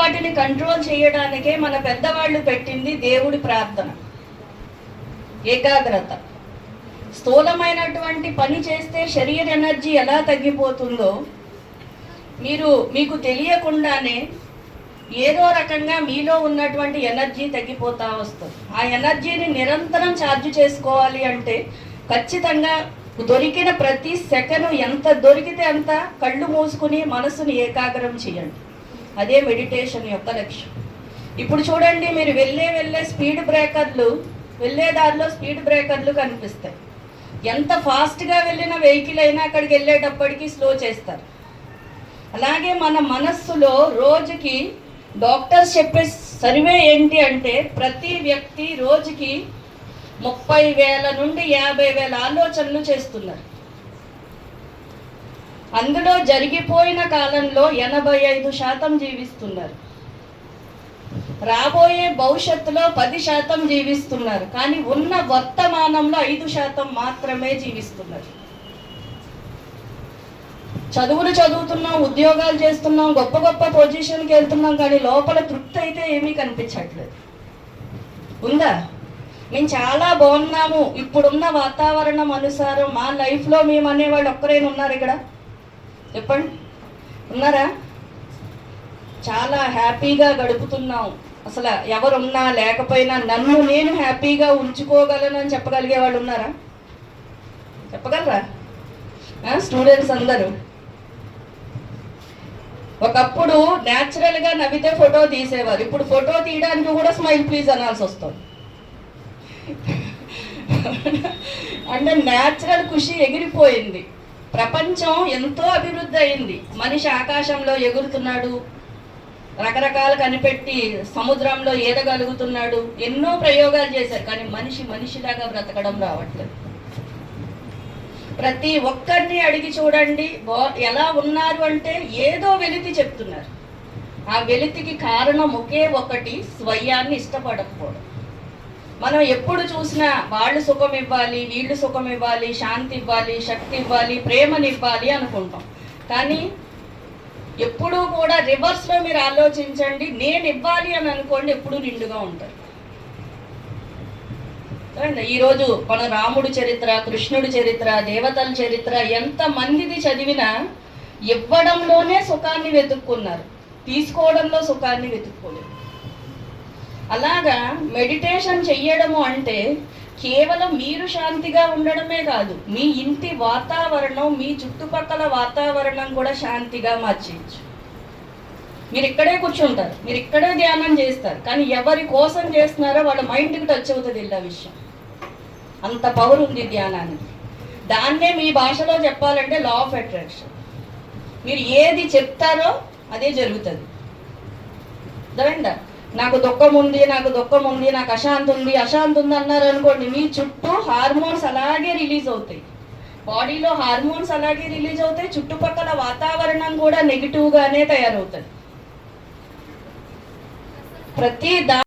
వాటిని కంట్రోల్ చేయడానికే మన పెద్దవాళ్ళు పెట్టింది దేవుడి ప్రార్థన. ఏకాగ్రత. స్థూలమైనటువంటి పని చేస్తే శరీర ఎనర్జీ ఎలా తగ్గిపోతుందో మీరు మీకు తెలియకుండానే ఏదో రకంగా మీలో ఉన్నటువంటి ఎనర్జీ తగ్గిపోతా వస్తుంది. ఆ ఎనర్జీని నిరంతరం ఛార్జ్ చేసుకోవాలి అంటే ఖచ్చితంగా దొరికిన ప్రతి సెకను ఎంత దొరికితే అంత కళ్ళు మూసుకుని మనసుని ఏకాగ్రం చేయండి. అదే మెడిటేషన్ యొక్క లక్ష్యం. ఇప్పుడు చూడండి మీరు వెళ్ళే వెళ్ళే స్పీడ్ బ్రేకర్లు వెళ్ళే దారిలో స్పీడ్ బ్రేకర్లు కనిపిస్తాయి. ఎంత ఫాస్ట్గా వెళ్ళిన వెహికల్ అయినా అక్కడికి వెళ్ళేటప్పటికి స్లో చేస్తారు. అలాగే మన మనస్సులో రోజుకి డాక్టర్స్ చెప్పే సర్వే ఏంటి అంటే ప్రతి వ్యక్తి రోజుకి ముప్పై వేల నుండి యాభై వేల ఆలోచనలు చేస్తున్నారు. అందులో జరిగిపోయిన కాలంలో ఎనభై ఐదు శాతం జీవిస్తున్నారు. రాబోయే భవిష్యత్తులో పది శాతం జీవిస్తున్నారు. కానీ ఉన్న వర్తమానంలో ఐదు శాతం మాత్రమే జీవిస్తున్నారు. చదువులు చదువుతున్నాం ఉద్యోగాలు చేస్తున్నాం గొప్ప గొప్ప పొజిషన్కి వెళ్తున్నాం కానీ లోపల తృప్తి అయితే ఏమీ కనిపించట్లేదు. ఉందా? మేము చాలా బాగున్నాము. ఇప్పుడున్న వాతావరణం అనుసారం మా లైఫ్లో మేము అనేవాళ్ళు ఒక్కరైనా ఉన్నారు ఇక్కడ? చెప్పండి. ఉన్నారా? చాలా హ్యాపీగా గడుపుతున్నాం. అసలు ఎవరున్నా లేకపోయినా నన్ను నేను హ్యాపీగా ఉంచుకోగలను అని చెప్పగలిగే వాళ్ళు ఉన్నారా? చెప్పగలరా? స్టూడెంట్స్ అందరూ. ఒకప్పుడు న్యాచురల్గా నవ్వితే ఫోటో తీసేవారు. ఇప్పుడు ఫోటో తీయడానికి కూడా స్మైల్ ప్లీజ్ అనాల్సి వస్తుంది. అంటే న్యాచురల్ ఖుషి ఎగిరిపోయింది. ప్రపంచం ఎంతో అభివృద్ధి అయింది. మనిషి ఆకాశంలో ఎగురుతున్నాడు. రకరకాలు కనిపెట్టి సముద్రంలో ఈదగలుగుతున్నాడు ఎన్నో ప్రయోగాలు చేశారు. కానీ మనిషి మనిషిలాగా బ్రతకడం రావట్లేదు. ప్రతి ఒక్కరిని అడిగి చూడండి. ఎలా ఉన్నారు అంటే ఏదో వెలితి చెప్తున్నారు. ఆ వెలితికి కారణం ఒకే ఒకటి స్వయాన్ని ఇష్టపడకపోవడం. మనం ఎప్పుడు చూసినా వాళ్ళు సుఖం ఇవ్వాలి వీళ్ళు సుఖం ఇవ్వాలి శాంతి ఇవ్వాలి శక్తి ఇవ్వాలి ప్రేమనివ్వాలి అనుకుంటాం. కానీ ఎప్పుడూ కూడా రివర్స్లో మీరు ఆలోచించండి నేను ఇవ్వాలి అని అనుకోండి ఎప్పుడూ నిండుగా ఉంటారు. ఈరోజు మన రాముడు చరిత్ర కృష్ణుడి చరిత్ర దేవతల చరిత్ర ఎంత మందిది చదివినా ఇవ్వడంలోనే సుఖాన్ని వెతుక్కున్నారు. తీసుకోవడంలో సుఖాన్ని వెతుక్కోలేదు. అలాగా మెడిటేషన్ చెయ్యడము అంటే కేవలం మీరు శాంతిగా ఉండడమే కాదు మీ ఇంటి వాతావరణం మీ చుట్టుపక్కల వాతావరణం కూడా శాంతిగా మార్చేయచ్చు. మీరు ఇక్కడే కూర్చుంటారు మీరు ఇక్కడే ధ్యానం చేస్తారు కానీ ఎవరి కోసం చేస్తున్నారో వాళ్ళ మైండ్కి టచ్ అవుతుంది ఇలా విషయం. అంత పవర్ ఉంది ధ్యానానికి. దాన్నే మీ భాషలో చెప్పాలంటే లా ఆఫ్ అట్రాక్షన్ మీరు ఏది చెప్తారో అదే జరుగుతుంది. అర్థమైందా? నాకు దుఃఖం ఉంది నాకు దుఃఖం ఉంది నాకు అశాంతి ఉంది అశాంతి ఉంది అన్నారు అనుకోండి మీ చుట్టూ హార్మోన్స్ అలాగే రిలీజ్ అవుతాయి. బాడీలో హార్మోన్స్ అలాగే రిలీజ్ అవుతాయి చుట్టుపక్కల వాతావరణం కూడా నెగిటివ్గానే తయారవుతుంది. ప్రతి దా